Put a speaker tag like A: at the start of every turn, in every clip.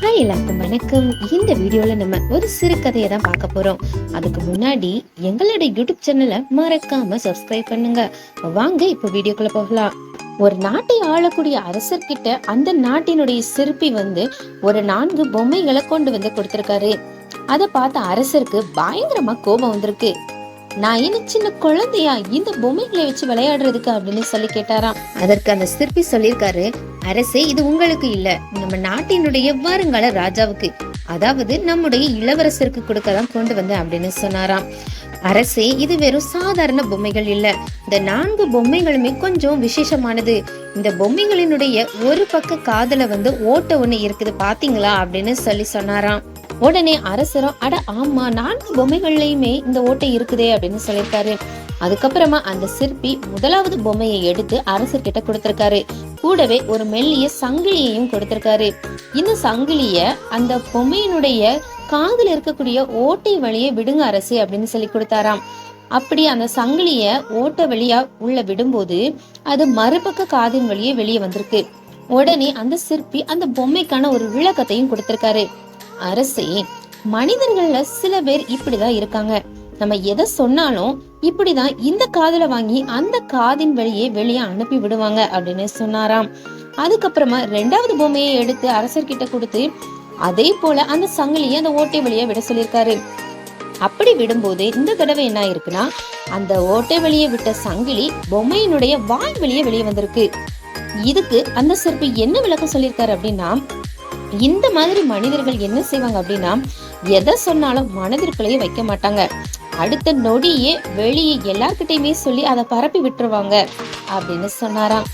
A: Hi எல்லாருக்கும் வணக்கம். இந்த வீடியோல நம்ம ஒரு சிறு கதையை தான் பார்க்க போறோம். அதுக்கு முன்னாடி எங்களோட யூடியூப் சேனலை மறக்காம சப்ஸ்கிரைப் பண்ணுங்க. வாங்க இப்போ வீடியோக்குள்ள போகலாம். ஒரு நாட்டை ஆளக்கூடிய அரசர்கிட்ட அந்த நாட்டினுடைய சிற்பி வந்து ஒரு நான்கு பொம்மைகளை கொண்டு வந்து கொடுத்திருக்காரு. அதை பார்த்த அரசருக்கு பயங்கரமா கோபம் வந்திருக்கு. நான் என்ன சின்ன குழந்தையா இந்த பொம்மைகளை வச்சு விளையாடுறதுக்கு அப்படின்னு சொல்லி கேட்டாராம். அதற்கு அந்த சிற்பி சொல்லியிருக்காரு அரசே இது உங்களுக்கு இல்ல. நம்ம நாட்டினுடைய வருங்கால ராஜாவுக்கு அதாவது நம்முடைய இளவரசருக்கு கொடுக்க தான் கொண்டு வந்தேன் அப்படின்னு சொன்னாராம். அரசே இது வெறும் சாதாரண பொம்மைகள் இல்ல. இந்த நான்கு பொம்மைகளுமே கொஞ்சம் விசேஷமானது. இந்த பொம்மைகளினுடைய ஒரு பக்க காதல வந்து ஓட்ட ஒண்ணு இருக்குது பாத்தீங்களா? அப்படின்னு சொல்லி சொன்னாராம். உடனே அரசரும் அட ஆமா நான்கு பொம்மைகள்லயுமே இந்த ஓட்டை இருக்குதே அப்படின்னு சொல்லியிருக்காரு. அதுக்கப்புறமா அந்த சிற்பி முதலாவது பொம்மையை எடுத்து அரசர்கிட்ட கொடுத்திருக்காரு. கூடவே ஒரு மெல்லிய சங்கிலியையும் கொடுத்திருக்காரு. இந்த சங்கிலிய அந்த பொம்மையினுடைய காதில் இருக்கக்கூடிய ஓட்டை வழியை விடுங்க அரசு அப்படின்னு சொல்லி கொடுத்தாராம். அப்படி அந்த சங்கிலிய ஓட்ட வழியா உள்ள விடும்போது அது மறுபக்க காதின் வழியே வெளியே வந்திருக்கு. உடனே அந்த சிற்பி அந்த பொம்மைக்கான ஒரு விளக்கத்தையும் கொடுத்திருக்காரு. அரசே மனிதர்கள்ல சில பேர் இப்படிதான் இருக்காங்க. நம்ம எதை சொன்னாலும் இப்படிதான் இந்த காதுல வாங்கி அந்த காதின் வழியே வெளியே அனுப்பி விடுவாங்க அப்படின்னு சொன்னாராம். அதுக்கப்புறமா ரெண்டாவது பொம்மையை எடுத்து அரசர்கிட்ட கொடுத்து அதே போல அந்த சங்கிலியை அந்த ஓட்டை வழியா விட சொல்லியிருக்காரு. அப்படி விடும்போது இந்த தடவை என்ன ஆயிருக்குன்னா அந்த ஓட்டை வெளியே விட்ட சங்கிலி பொம்மையினுடைய வாய் வெளியே வெளியே வந்திருக்கு. இதுக்கு அந்த சிற்பி என்ன விளக்கம் சொல்லியிருக்காரு அப்படின்னா இந்த மாதிரி மனிதர்கள் என்ன செய்வாங்க அப்படின்னா எதை சொன்னாலும் மனதிற்குள்ளேயே வைக்க மாட்டாங்க. அடுத்த நொடியே வெளியே எல்லார்கிட்டயுமே சொல்லி அதை பரப்பி விட்டுருவாங்க அப்படின்னு சொன்னாராம்.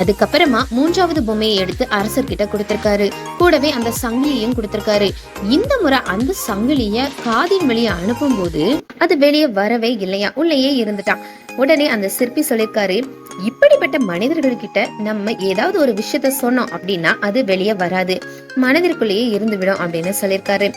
A: அதுக்கப்புறமா மூன்றாவது பொம்மையை எடுத்து அரசர்கிட்ட கொடுத்திருக்காரு. கூடவே அந்த சங்கிலியையும் கொடுத்திருக்காரு. இந்த முறை அந்த சங்கிலிய காதின் வழியை அனுப்பும் போது அது வெளியே வரவே இல்லையா? உள்ளேயே இருந்துட்டான். உடனே அந்த சிற்பி சொல்லியிருக்காரு இப்படிப்பட்ட மனிதர்கள் கிட்ட நம்ம ஏதாவது ஒரு விஷயத்த சொன்னோம் அப்படின்னா அது வெளியே வராது. மனதிற்குள்ளேயே இருந்து விடும் அப்படின்னு சொல்லியிருக்காரு.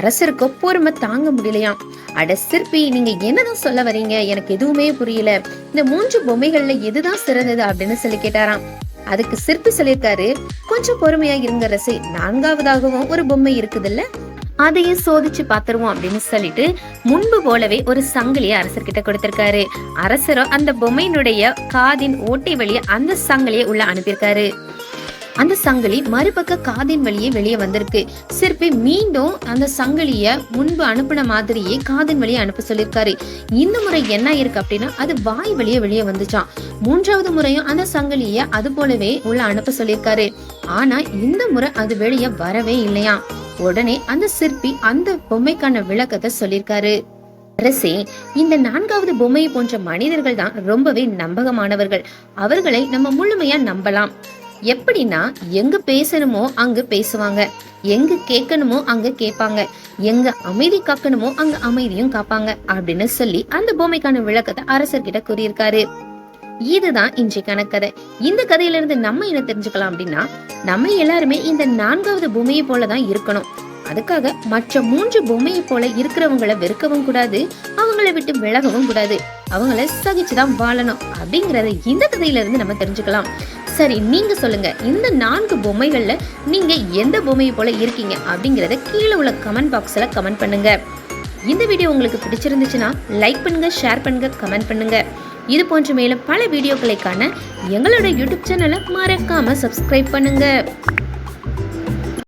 A: அரசருக்கு பொறுமை தாங்க முடியலையாம். அட சிற்பி நீங்க என்னதான் சொல்ல வரீங்க? எனக்கு எதுவுமே புரியல. இந்த மூன்று பொம்மைகள்ல எதுதான் சிறந்தது அப்படின்னு சொல்லி கேட்டாராம். அதுக்கு சிற்பி சொல்லியிருக்காரு கொஞ்சம் பொறுமையா இருங்க ரசி நான்காவதாகவும் ஒரு பொம்மை இருக்குது இல்ல அதையும் சோதிச்சு பாத்துருவோம் அப்படின்னு சொல்லிட்டு முன்பு போலவே ஒரு சங்கிலியை அரசர்கிட்ட கொடுத்திருக்காரு. அரசரும் அந்த பொம்மையினுடைய காதின் ஓட்டை வழியை அந்த சங்கிலியை உள்ள அனுப்பியிருக்காரு. அந்த சங்கிலி மறுபக்க காதின் வழியே வெளியே வந்திருக்கு. சிற்பி மீண்டும் அந்த சங்கிலிய முன்பு அனுப்பின மாதிரியே காதின் வழியே அனுப்ப சொல்லியிருக்காரு. இந்த முறை என்ன இருக்கு அப்படின்னா அது வாய் வழியே வெளியே வந்துச்சான் மூன்றாவது முறையும் அந்த சங்கிலிய அது போலவே உள்ள அனுப்ப சொல்லியிருக்காரு. ஆனா இந்த முறை அது வெளியே வரவே இல்லையா உடனே அந்த சிற்பி அந்த பொம்மைக்கான விளக்கத்தை சொல்லியிருக்காரு. அரசே இந்த நான்காவது பொம்மையை போன்ற மனிதர்கள் தான் ரொம்பவே நம்பகமானவர்கள். அவர்களை நம்ம முழுமையா நம்பலாம். எப்படின்னா எங்க பேசணுமோ அங்க பேசுவாங்க. எங்க கேட்கணுமோ அங்க கேட்பாங்க. எங்க அமைதி காக்கணுமோ அங்க அமைதியும் காப்பாங்க அப்படின்னு சொல்லி அந்த பொம்மைக்கான விளக்கத்தை அரசர்கிட்ட கூறியிருக்காரு. இதுதான் இன்றைக்கான கதை இந்த கதையில இருந்து நம்ம என்ன தெரிஞ்சுக்கலாம் அப்படின்னா நம்ம எல்லாருமே இந்த நான்காவது பொம்மையை போலதான் இருக்கணும். அதுக்காக மற்ற மூன்று பொம்மையை போல இருக்கிறவங்கள வெறுக்கவும் கூடாது அவங்கள விட்டு விலகவும் கூடாது. அவங்கள சகிச்சுதான் வாழணும் அப்படிங்கறத இந்த கதையில இருந்து நம்ம தெரிஞ்சுக்கலாம். சரி நீங்க சொல்லுங்க. இந்த நான்கு பொம்மைகள்ல நீங்க எந்த பொம்மையை போல இருக்கீங்க அப்படிங்கறத கீழே உள்ள கமெண்ட் பாக்ஸ்ல கமெண்ட் பண்ணுங்க. இந்த வீடியோ உங்களுக்கு பிடிச்சிருந்துச்சுன்னா லைக் பண்ணுங்க ஷேர் பண்ணுங்க கமெண்ட் பண்ணுங்க. இது போன்ற மேலும் பல வீடியோக்களை காண எங்களோட யூடியூப் சேனலை மறக்காம சப்ஸ்கிரைப் பண்ணுங்க.